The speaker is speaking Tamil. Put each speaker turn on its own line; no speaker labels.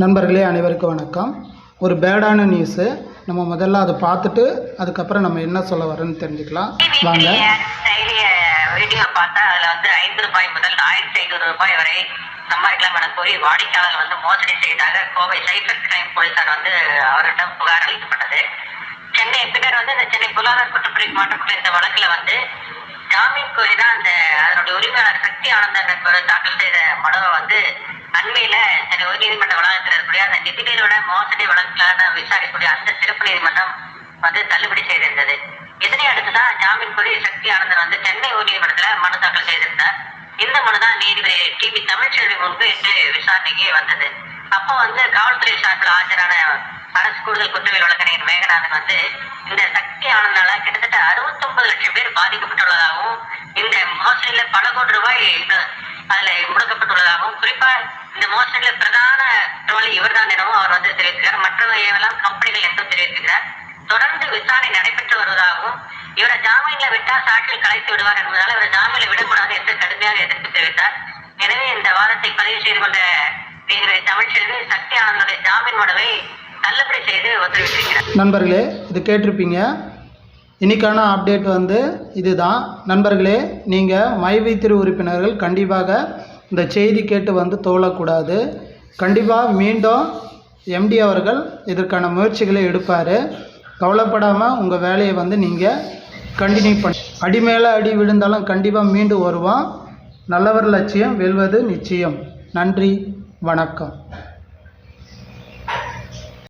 நண்பர்களே அனைவருக்கும் வணக்கம். ஒரு பேடான நியூஸு நம்ம முதல்ல அதை பார்த்துட்டு அதுக்கப்புறம் நம்ம என்ன சொல்ல வரோன்னு தெரிஞ்சுக்கலாம். வாங்க.
வீடியோ பார்த்தா அதில் வந்து ஐந்து ரூபாய் முதல் ஆயிரத்தி ஐநூறு ரூபாய் வரை சம்பாதிக்கலாம் என கூறி வாடிக்கையாளர் வந்து மோசடி செய்ததாக கோவை சைபர் கிரைம் போலீசார் வந்து அவரிடம் புகார் அளிக்கப்பட்டது. சென்னை பின்னர் வந்து இந்த சென்னை பொருளாதார குற்றப்பிரிவு மாற்றப்பட்ட இந்த வழக்கில் வந்து ஜாமீன் கோரி தான் அந்த அதனுடைய உரிமையாளர் சக்தி ஆனந்தன் என்பவர் தாக்கல் செய்த மனுவை வந்து அண்மையில் சென்னை உயர்நீதிமன்ற வளாகத்தில் மோசடி வழக்குகளான விசாரிக்கக்கூடிய அந்த சிறப்பு நீதிமன்றம் வந்து தள்ளுபடி செய்திருந்தது. இதனை அடுத்துதான் ஜாமீன் கோரி சக்தி ஆனந்தன் வந்து சென்னை உயர்நீதிமன்றத்துல மனு தாக்கல் செய்திருந்தார். இந்த மனு தான் நீதிபதி டிவி தமிழ்ச்செல்வி முன்பு இன்று விசாரணைக்கு வந்தது. அப்போ வந்து காவல்துறை சார்பில் ஆஜரான அரசு கூடுதல் குற்றவியல் வழக்கறிஞர் மேகநாதன் வந்து இந்த சக்தி ஆனந்தால கிட்டத்தட்ட 69 லட்சம் பேர் பாதிக்கப்பட்டுள்ளதாகவும் இந்த மோசடியில பல கோடி ரூபாய் அதுல முடக்கப்பட்டுள்ளதாகவும் குறிப்பா இந்த மோசடியில பிரதான இவர்தான் எனவும் அவர் வந்து தெரிவிக்கிறார். மற்றவையெல்லாம் கம்பெனிகள் என்றும் தெரிவித்திருக்கிறார் தொடர்ந்து விசாரணை நடைபெற்று வருவதாகவும் இவரை ஜாமீன்ல விட்டா சாட்சியில் கலைத்து விடுவார் என்பதால் இவரை ஜாமீன்ல விடக்கூடாது என்று கடுமையாக எதிர்ப்பு தெரிவித்தார். எனவே இந்த வாதத்தை பதிவு செய்து கொண்ட நீதிபதி தமிழ்ச்செல்வி சக்தி ஆனந்தனுடைய ஜாமீன் மனுவை தள்ளுபடி செய்து உத்தரவிட்டிருக்கிறார்
நண்பர்களே இது கேட்டிருப்பீங்க. இன்றைக்கான அப்டேட் வந்து இதுதான். நண்பர்களே நீங்கள் மைவைத்திரு திரு உறுப்பினர்கள் கண்டிப்பாக இந்த செய்தி கேட்டு வந்து தோழக்கூடாது கண்டிப்பாக மீண்டும் எம்டி அவர்கள் இதற்கான முயற்சிகளை எடுப்பார். கவலைப்படாமல் உங்கள் வேலையை வந்து நீங்கள் கண்டினியூ பண்ண. அடி மேலே அடி விழுந்தாலும் கண்டிப்பாக மீண்டு வருவான். நல்லவர் லட்சியம் வெல்வது நிச்சயம். நன்றி வணக்கம்.